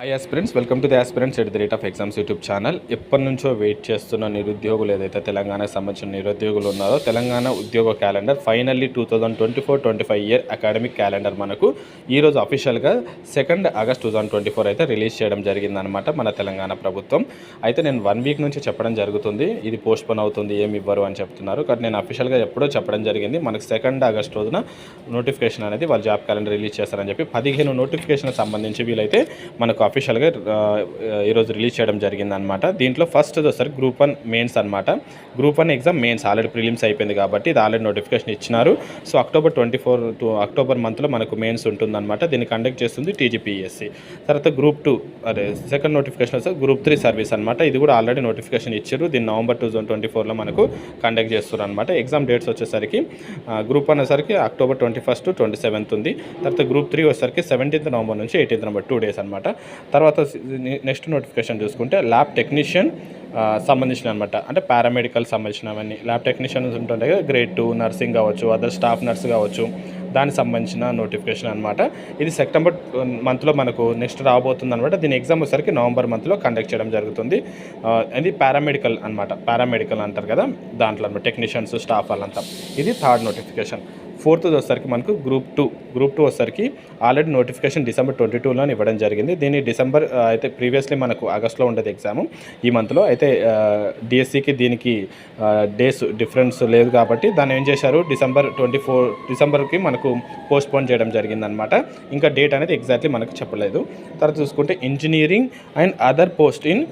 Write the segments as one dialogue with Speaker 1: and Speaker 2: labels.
Speaker 1: Hi aspirants welcome to the aspirants at the rate of exams YouTube channel ఎప్పటి నుంచో wait చేస్తున్న నిరుద్యోగులు ఏదైతే తెలంగాణకు సంబంధించిన నిరుద్యోగులు ఉన్నారో తెలంగాణ ఉద్యోగ calendar finally two thousand twenty four twenty five year academic calendar మనకు ఈరోజు అఫీషియల్గా second August two thousand twenty four అయితే రిలీజ్ చేయడం జరిగిందనమాట మన తెలంగాణ ప్రభుత్వం. అయితే నేను వన్ వీక్ నుంచి చెప్పడం జరుగుతుంది. ఇది పోస్ట్ పోన్ అవుతుంది ఏమి ఇవ్వరు అని చెప్తున్నారు. కానీ నేను అఫీషియల్గా ఎప్పుడో చెప్పడం జరిగింది. మనకు సెకండ్ ఆగస్ట్ రోజున నోటిఫికేషన్ అనేది వాళ్ళ జాబ్ క్యాలెండర్ రిలీజ్ చేస్తారని చెప్పి పదిహేను నోటిఫికేషన్ సంబంధించి వీలైతే మనకు అఫీషియల్గా ఈరోజు రిలీజ్ చేయడం జరిగిందనమాట దీంట్లో ఫస్ట్ వచ్చేసరికి గ్రూప్ వన్ మెయిన్స్ అనమాట group one exam mains already prelims అయిపోయింది కాబట్టి ఇది ఆల్రెడీ నోటిఫికేషన్ ఇచ్చినారు. So October twenty four to October మంత్లో మనకు మెయిన్స్ ఉంటుందన్నమాట. దీన్ని కండక్ట్ చేస్తుంది టీజీపీఎస్సీ తర్వాత గ్రూప్ టూ అదే సెకండ్ నోటిఫికేషన్ వస్తే గ్రూప్ త్రీ సర్వీస్ అనమాట ఇది కూడా ఆల్రెడీ నోటిఫికేషన్ ఇచ్చారు. దీన్ని నవంబర్ టూ థౌసండ్ ట్వంటీ ఫోర్లో మనకు కండక్ట్ చేస్తున్నారు అనమాట ఎగ్జామ్ డేట్స్ వచ్చేసరికి గ్రూప్ వన్ వచ్చేసరికి October twenty first twenty seventh ఉంది. తర్వాత గ్రూప్ త్రీ వచ్చేసరికి సెవెంటీన్త్ నవంబర్ నుంచి ఎయిటీన్త్ నవంబర్ టూ డేస్ అనమాట తర్వాత నెక్స్ట్ నోటిఫికేషన్ చూసుకుంటే ల్యాబ్ టెక్నీషియన్ సంబంధించిన అనమాట అంటే పారామెడికల్ సంబంధించినవన్నీ ల్యాబ్ టెక్నీషియన్స్ ఉంటుంటే కదా గ్రేడ్ టూ నర్సింగ్ కావచ్చు అదర్ స్టాఫ్ నర్స్ కావచ్చు. దానికి సంబంధించిన నోటిఫికేషన్ అనమాట ఇది సెప్టెంబర్ మంత్లో మనకు నెక్స్ట్ రాబోతుంది అనమాట దీని ఎగ్జామ్ వచ్చేసరికి నవంబర్ మంత్లో కండక్ట్ చేయడం జరుగుతుంది. ఇది పారామెడికల్ అనమాట పారామెడికల్ అంటారు కదా దాంట్లో అనమాట టెక్నీషియన్స్ స్టాఫ్ వాళ్ళంతా. ఇది థర్డ్ నోటిఫికేషన్ ఫోర్త్ వచ్చేసరికి మనకు గ్రూప్ టూ గ్రూప్ టూ వచ్చేసరికి ఆల్రెడీ నోటిఫికేషన్ డిసెంబర్ ట్వంటీ టూలో ఇవ్వడం జరిగింది. దీన్ని డిసెంబర్ అయితే ప్రీవియస్లీ మనకు ఆగస్ట్లో ఉండేది ఎగ్జామ్. ఈ మంత్లో అయితే డిఎస్సికి దీనికి డేస్ డిఫరెన్స్ లేదు కాబట్టి దాన్ని ఏం చేశారు? డిసెంబర్ ట్వంటీ ఫోర్ డిసెంబర్కి మనకు పోస్ట్ పోన్ చేయడం జరిగిందనమాట ఇంకా డేట్ అనేది ఎగ్జాక్ట్లీ మనకు చెప్పలేదు. తర్వాత చూసుకుంటే engineering and other post in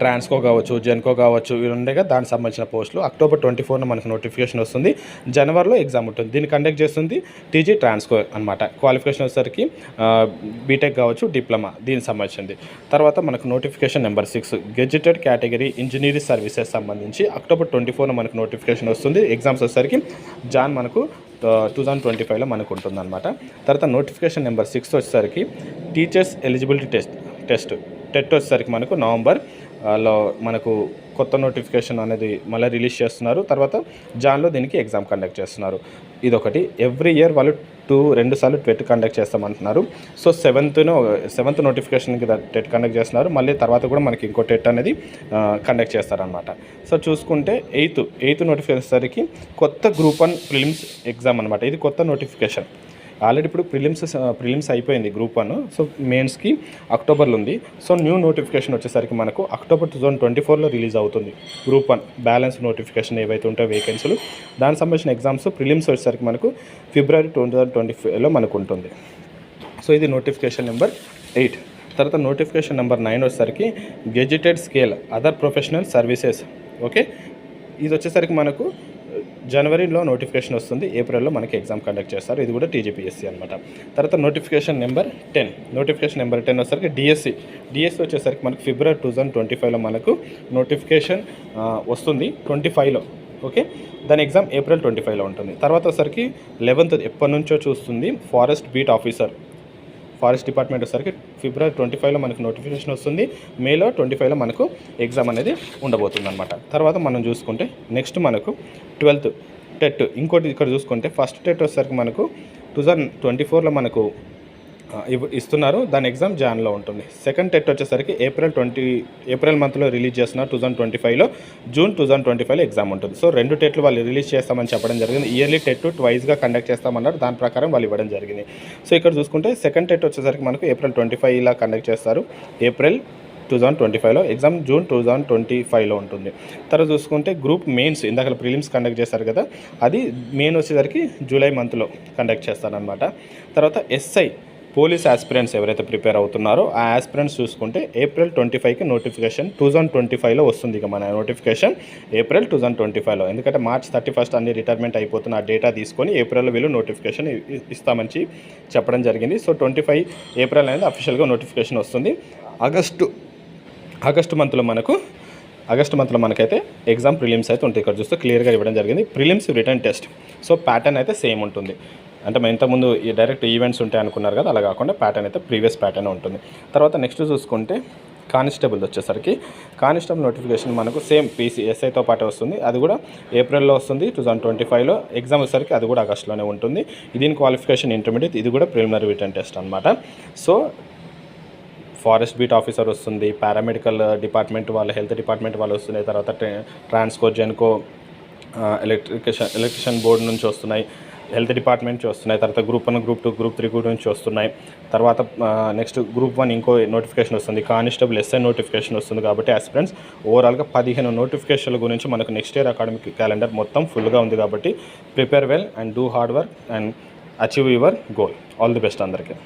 Speaker 1: Transco కావచ్చు జెన్కో కావచ్చు ఇవి ఉండగా దానికి సంబంధించిన పోస్టులు. అక్టోబర్ ట్వంటీ ఫోర్న మనకు నోటిఫికేషన్ వస్తుంది. జనవరిలో ఎగ్జామ్ ఉంటుంది. దీన్ని కండక్ట్ చేస్తుంది టీజీ ట్రాన్స్కో అనమాట క్వాలిఫికేషన్ వచ్చేసరికి బీటెక్ కావచ్చు డిప్లొమా దీనికి సంబంధించింది. తర్వాత మనకు notification number six gazetted category engineering services సంబంధించి అక్టోబర్ ట్వంటీ ఫోర్న మనకు నోటిఫికేషన్ వస్తుంది. ఎగ్జామ్స్ వచ్చేసరికి జాన్ మనకు టూ థౌజండ్ ట్వంటీ ఫైవ్లో మనకు ఉంటుందన్నమాట. తర్వాత నోటిఫికేషన్ నెంబర్ సిక్స్ వచ్చేసరికి teachers eligibility test test TET వచ్చేసరికి మనకు నవంబర్ లో మనకు కొత్త నోటిఫికేషన్ అనేది మళ్ళీ రిలీజ్ చేస్తున్నారు. తర్వాత జాన్లో దీనికి ఎగ్జామ్ కండక్ట్ చేస్తున్నారు. ఇదొకటి. ఎవ్రీ ఇయర్ వాళ్ళు టూ రెండు సార్లు టెట్ కండక్ట్ చేస్తామంటున్నారు. సో సెవెంత్ను సెవెంత్ నోటిఫికేషన్కి టెట్ కండక్ట్ చేస్తున్నారు. మళ్ళీ తర్వాత కూడా మనకి ఇంకో టెట్ అనేది కండక్ట్ చేస్తారనమాట సో చూసుకుంటే ఎయిత్ ఎయిత్ నోటిఫికేషన్ సరికి కొత్త గ్రూప్ వన్ ఫిలిమ్స్ ఎగ్జామ్ అనమాట ఇది కొత్త నోటిఫికేషన్. ఆల్రెడీ ఇప్పుడు ప్రిలిమ్స్ ప్రిలిమ్స్ అయిపోయింది గ్రూప్ వన్. సో మెయిన్స్కి అక్టోబర్లో ఉంది. సో న్యూ నోటిఫికేషన్ వచ్చేసరికి మనకు అక్టోబర్ టూ థౌసండ్ ట్వంటీ ఫోర్లో రిలీజ్ అవుతుంది గ్రూప్ వన్. బ్యాలెన్స్ నోటిఫికేషన్ ఏవైతే ఉంటాయో వేకెన్సీలు. దానికి సంబంధించిన ఎగ్జామ్స్ ప్రిలిమ్స్ వచ్చేసరికి మనకు ఫిబ్రవరి టూ థౌసండ్ ట్వంటీ ఫైవ్లో మనకు ఉంటుంది. సో ఇది నోటిఫికేషన్ నెంబర్ ఎయిట్. తర్వాత నోటిఫికేషన్ నెంబర్ నైన్ వచ్చేసరికి gazetted scale other professional services. Okay? ఇది వచ్చేసరికి మనకు జనవరిలో నోటిఫికేషన్ వస్తుంది ఏప్రిల్లో మనకి ఎగ్జామ్ కండక్ట్ చేస్తారు. ఇది కూడా టీజీపీఎస్సీ అనమాట తర్వాత notification number ten. Notification number ten వచ్చేసరికి డిఎస్సి. డిఎస్సి వచ్చేసరికి మనకి ఫిబ్రవరి టూ థౌజండ్ ట్వంటీ ఫైవ్లో మనకు నోటిఫికేషన్ వస్తుంది ట్వంటీ ఫైవ్లో. ఓకే? దాని ఎగ్జామ్ ఏప్రిల్ ట్వంటీ ఫైవ్లో ఉంటుంది. తర్వాత వచ్చేసరికి లెవెన్త్ ఎప్పటి నుంచో చూస్తుంది forest beat officer. Forest department వచ్చేసరికి ఫిబ్రవరి ట్వంటీ ఫైవ్లో మనకు నోటిఫికేషన్ వస్తుంది. మేలో ట్వంటీ ఫైవ్లో మనకు ఎగ్జామ్ అనేది ఉండబోతుంది అనమాట తర్వాత మనం చూసుకుంటే నెక్స్ట్ మనకు ట్వెల్త్ టెట్ ఇంకోటి ఇక్కడ చూసుకుంటే ఫస్ట్ టెట్ వచ్చేసరికి మనకు టూ థౌజండ్ ట్వంటీ ఫోర్లో మనకు ఇస్తున్నారు. దాని ఎగ్జామ్ జాన్లో ఉంటుంది. సెకండ్ టెట్ వచ్చేసరికి ఏప్రిల్ ట్వంటీ ఏప్రిల్ మంత్లో రిలీజ్ చేస్తున్నారు టూ థౌసండ్ ట్వంటీ ఫైవ్లో జూన్ టూ థౌసండ్ ట్వంటీ ఫైవ్లో ఎగ్జామ్ ఉంటుంది. సో రెండు టెట్లు వాళ్ళు రిలీజ్ చేస్తామని చెప్పడం జరిగింది. ఇయర్లీ టెట్ ట్వైస్గా కండక్ట్ చేస్తామన్నారు. దాని ప్రకారం వాళ్ళు ఇవ్వడం జరిగింది. సో ఇక్కడ చూసుకుంటే సెకండ్ టెట్ వచ్చేసరికి మనకు ఏప్రిల్ ట్వంటీ ఫైవ్ ఇలా కండక్ట్ చేస్తారు. ఏప్రిల్ టూ థౌసండ్ ట్వంటీ ఫైవ్లో exam June two thousand twenty ఫైవ్లో ఉంటుంది. తర్వాత చూసుకుంటే గ్రూప్ మెయిన్స్ ఇందాక ప్రిలిమ్స్ కండక్ట్ చేస్తారు కదా అది మెయిన్ వచ్చేసరికి జూలై మంత్లో కండక్ట్ చేస్తారనమాట తర్వాత ఎస్ఐ పోలీస్ ఆస్పిరెంట్స్ ఎవరైతే ప్రిపేర్ అవుతున్నారో ఆ ఆస్పిరెంట్స్ చూసుకుంటే ఏప్రిల్ ట్వంటీ ఫైవ్కి నోటిఫికేషన్ టూ థౌసండ్ ట్వంటీ ఫైవ్లో వస్తుంది ఇక మన notification April two thousand twenty ఫైవ్లో ఎందుకంటే మార్చ్ థర్టీ ఫస్ట్ అన్ని రిటైర్మెంట్ అయిపోతున్న ఆ డేటా తీసుకొని ఏప్రిల్లో వీళ్ళు నోటిఫికేషన్ ఇస్తామని చెప్పడం జరిగింది. సో ట్వంటీ ఫైవ్ ఏప్రిల్ అనేది అఫీషియల్గా నోటిఫికేషన్ వస్తుంది. ఆగస్టు ఆగస్టు మంత్లో మనకు ఆగస్ట్ మంత్లో మనకైతే ఎగ్జామ్ ప్రిలిమ్స్ అయితే ఉంటాయి. ఇక్కడ చూస్తే క్లియర్గా ఇవ్వడం జరిగింది. Prelims written test so pattern అయితే సేమ్ ఉంటుంది. అంటే మన ఇంతకుముందు ఈ డైరెక్ట్ ఈవెంట్స్ ఉంటాయి అనుకున్నారు కదా అలా కాకుండా ప్యాటర్న్ అయితే ప్రీవియస్ ప్యాటర్న్ ఉంటుంది. తర్వాత నెక్స్ట్ చూసుకుంటే కానిస్టేబుల్ వచ్చేసరికి కానిస్టేబుల్ నోటిఫికేషన్ మనకు సేమ్ పీసీ ఎస్ఐతో పాటు వస్తుంది. అది కూడా ఏప్రిల్లో వస్తుంది టూ థౌసండ్ ట్వంటీ ఫైవ్లో ఎగ్జామ్ వచ్చేసరికి అది కూడా ఆగస్టులోనే ఉంటుంది. దీని క్వాలిఫికేషన్ ఇంటర్మీడియట్ ఇది కూడా ప్రిలిమినరీ రిటర్న్ టెస్ట్ అనమాట సో ఫారెస్ట్ బీట్ ఆఫీసర్ వస్తుంది పారామెడికల్ డిపార్ట్మెంట్ వాళ్ళ హెల్త్ డిపార్ట్మెంట్ వాళ్ళు వస్తున్నాయి. తర్వాత Transco Genco electrician electrician board నుంచి వస్తున్నాయి. హెల్త్ డిపార్ట్మెంట్ నుంచి వస్తున్నాయి. తర్వాత group one group two group three కూడా నుంచి వస్తున్నాయి. తర్వాత నెక్స్ట్ గ్రూప్ వన్ ఇంకో నోటిఫికేషన్ వస్తుంది. కానిస్టేబుల్ ఎస్ఐ నోటిఫికేషన్ వస్తుంది కాబట్టి ఆస్పిరెంట్స్ ఓవరాల్గా పదిహేను నోటిఫికేషన్ల గురించి మనకు నెక్స్ట్ ఇయర్ అకాడమిక్ క్యాలెండర్ మొత్తం ఫుల్గా ఉంది కాబట్టి prepare well and do hard work and achieve your goal. All the best అందరికీ.